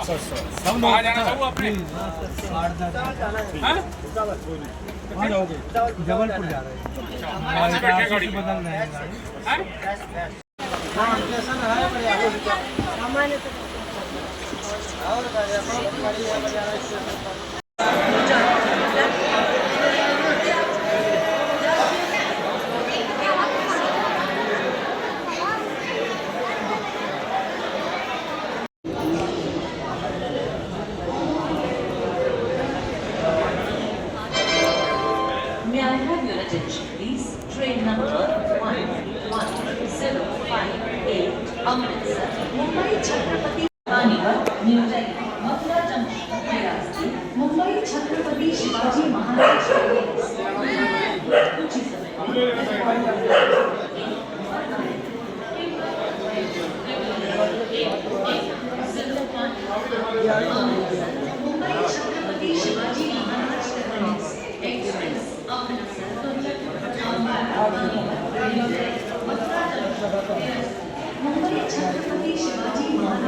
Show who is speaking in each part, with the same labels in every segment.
Speaker 1: आए सर
Speaker 2: कहाँ जाना था वो अपने हाँ?
Speaker 3: कहाँ जाओगे जबलपुर जा रहे हैं
Speaker 2: कहाँ से बैठे गाड़ी में?
Speaker 3: बदल रहे हैं गाड़ी
Speaker 2: हाँ?
Speaker 4: attention, please? Train number 1105 Amritsar, Mumbai Chhatrapati Panipat, New Delhi, Mathura Junction, Biasti, Mumbai Chhatrapati Shivaji Maharaj Terminus. कुछ ही समय में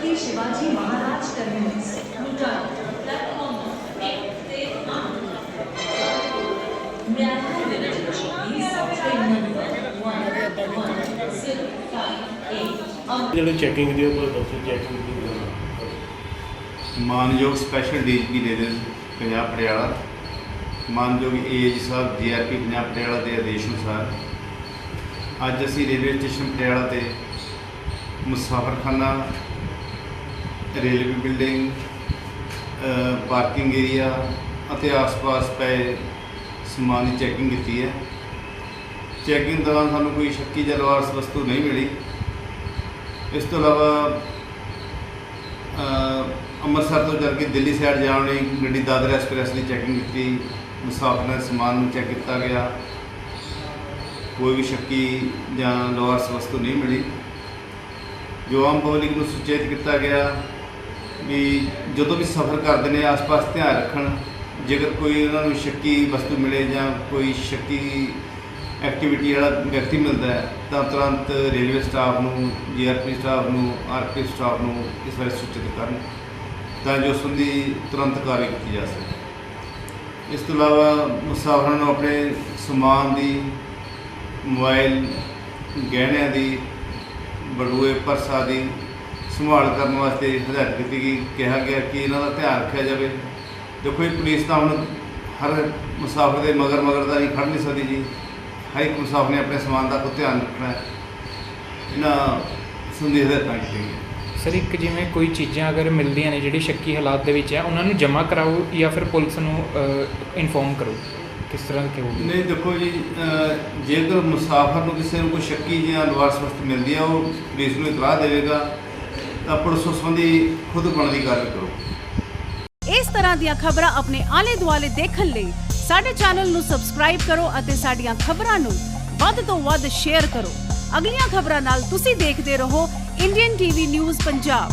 Speaker 4: Shivaji Maharaj terminus Ludhiana platform number एक से आठ May I have your attention, please? Train number one one zero five eight.
Speaker 5: ਜਿਹੜੇ checking ਦੀ ਉਹ ਦੱਸੋ checking ਦੀ ਗੱਲ।
Speaker 6: ਮਾਨਯੋਗ ਸਪੈਸ਼ਲ ਡੀਜੀਪੀ ਦੇ ਦੇ ਪੰਜਾਬ ਪਟਿਆਲਾ ਮਾਨਯੋਗ ਏਜ ਸਾਹਿਬ ਜੀਆਰਪੀ ਪੰਜਾਬ ਪਟਿਆਲਾ ਦੇ ਆਦੇਸ਼ ਅਨੁਸਾਰ ਅੱਜ ਅਸੀਂ ਰੇਲਵੇ ਸਟੇਸ਼ਨ ਪਟਿਆਲਾ ਤੇ ਮੁਸਾਫਰਖਾਨਾ ਰੇਲਵੇ ਬਿਲਡਿੰਗ ਪਾਰਕਿੰਗ ਏਰੀਆ ਅਤੇ ਆਸ-ਪਾਸ ਪਏ ਸਮਾਨ ਦੀ ਚੈਕਿੰਗ ਕੀਤੀ ਹੈ। ਚੈਕਿੰਗ ਦੌਰਾਨ ਸਾਨੂੰ ਕੋਈ ਸ਼ੱਕੀ ਜਾਂ ਲਾਵਾਰਸ ਵਸਤੂ ਨਹੀਂ ਮਿਲੀ। ਇਸ ਤੋਂ ਇਲਾਵਾ ਅੰਮ੍ਰਿਤਸਰ ਤੋਂ ਚੱਲ ਕੇ ਦਿੱਲੀ ਸਾਈਡ ਜਾਣ ਲਈ ਗੱਡੀ ਦਾਦਰ ਐਕਸਪ੍ਰੈਸ ਦੀ ਚੈਕਿੰਗ ਕੀਤੀ, ਮੁਸਾਫਰਾਂ ਦੇ ਸਮਾਨ ਨੂੰ ਚੈੱਕ ਕੀਤਾ ਗਿਆ। ਕੋਈ ਵੀ ਸ਼ੱਕੀ ਜਾਂ ਲੋਅਰਸ ਵਸਤੂ ਨਹੀਂ ਮਿਲੀ। ਜੋ ਆਮ ਪਬਲਿਕ ਨੂੰ ਸੁਚੇਤ ਕੀਤਾ ਗਿਆ ਵੀ ਜਦੋਂ ਵੀ ਸਫ਼ਰ ਕਰਦੇ ਨੇ, ਆਸ-ਪਾਸ ਧਿਆਨ ਰੱਖਣ, ਜੇਕਰ ਕੋਈ ਉਹਨਾਂ ਨੂੰ ਸ਼ੱਕੀ ਵਸਤੂ ਮਿਲੇ ਜਾਂ ਕੋਈ ਸ਼ੱਕੀ ਐਕਟੀਵਿਟੀ ਵਾਲਾ ਵਿਅਕਤੀ ਮਿਲਦਾ ਹੈ, ਤਾਂ ਤੁਰੰਤ ਰੇਲਵੇ ਸਟਾਫ ਨੂੰ, ਜੀਆਰਪੀ ਸਟਾਫ ਨੂੰ, ਆਰਪੀ ਸਟਾਫ ਨੂੰ ਇਸ ਬਾਰੇ ਸੂਚਿਤ ਕਰਨ ਤਾਂ ਜੋ ਉਸ ਸੰਬੰਧੀ ਤੁਰੰਤ ਕਾਰਵਾਈ ਕੀਤੀ ਜਾ ਸਕੇ। ਇਸ ਤੋਂ ਇਲਾਵਾ ਮੁਸਾਫਰਾਂ ਨੂੰ ਆਪਣੇ ਸਮਾਨ ਦੀ, ਮੋਬਾਈਲ, ਗਹਿਣਿਆਂ ਦੀ ਬੜੂਏ ਪਰਸ ਆਦਿ ਸੰਭਾਲ ਕਰਨ ਵਾਸਤੇ ਹਦਾਇਤ ਕੀਤੀ ਗਈ ਕਿਹਾ ਗਿਆ ਕਿ ਇਹਨਾਂ ਦਾ ਧਿਆਨ ਰੱਖਿਆ ਜਾਵੇ। ਦੇਖੋ ਇਹ ਪੁਲਿਸ ਤਾਂ ਹੁਣ ਹਰ ਮੁਸਾਫਰ ਦੇ ਮਗਰ ਮਗਰ ਦਾ ਨਹੀਂ ਖੜ ਨਹੀਂ ਸਕਦੀ ਜੀ। ਹਰ ਇੱਕ ਮੁਸਾਫਰ ਨੇ ਆਪਣੇ ਸਮਾਨ ਦਾ ਕੋਈ ਧਿਆਨ ਰੱਖਣਾ ਇਹਨਾਂ ਸੰਦੇਸ਼ ਹਦਾਇਤਾਂ ਕੀਤੀਆਂ ਗਈਆਂ।
Speaker 7: ਸਰ ਇੱਕ ਜਿਵੇਂ ਕੋਈ ਚੀਜ਼ਾਂ ਅਗਰ ਮਿਲਦੀਆਂ ਨੇ ਜਿਹੜੀ ਸ਼ੱਕੀ ਹਾਲਾਤ ਦੇ ਵਿੱਚ ਹੈ ਉਹਨਾਂ ਨੂੰ ਜਮ੍ਹਾਂ ਕਰਾਓ ਜਾਂ ਫਿਰ ਪੁਲਿਸ ਨੂੰ ਇਨਫੋਰਮ ਕਰੋ? ਕਿਸ ਤਰ੍ਹਾਂ ਕਿ ਹੋਊਗੀ?
Speaker 6: ਨਹੀਂ ਦੇਖੋ ਜੀ ਜੇਕਰ ਮੁਸਾਫਰ ਨੂੰ ਕਿਸੇ ਨੂੰ ਕੋਈ ਸ਼ੱਕੀ ਜਾਂ ਵਸਤ ਮਿਲਦੀ ਹੈ ਉਹ ਪੁਲਿਸ ਨੂੰ ਇਤਲਾਹ ਦੇਵੇਗਾ। ਤਾਂ ਪੁਲਿਸ ਉਸ ਸੰਬੰਧੀ ਖੁਦ ਬਣਦੀ ਕਾਰਵਾਈ ਕਰੋ।
Speaker 8: ਇਸ ਤਰ੍ਹਾਂ ਦੀਆਂ ਖਬਰਾਂ ਆਪਣੇ ਆਲੇ ਦੁਆਲੇ ਦੇਖਣ ਲਈ ਸਾਡੇ ਚੈਨਲ ਨੂੰ ਸਬਸਕ੍ਰਾਈਬ ਕਰੋ ਅਤੇ ਸਾਡੀਆਂ ਖਬਰਾਂ ਨੂੰ ਵੱਧ ਤੋਂ ਵੱਧ ਸ਼ੇਅਰ ਕਰੋ। ਅਗਲੀਆਂ ਖਬਰਾਂ ਨਾਲ ਤੁਸੀਂ ਦੇਖਦੇ ਰਹੋ ਇੰਡੀਅਨ ਟੀਵੀ ਨਿਊਜ਼ ਪੰਜਾਬ।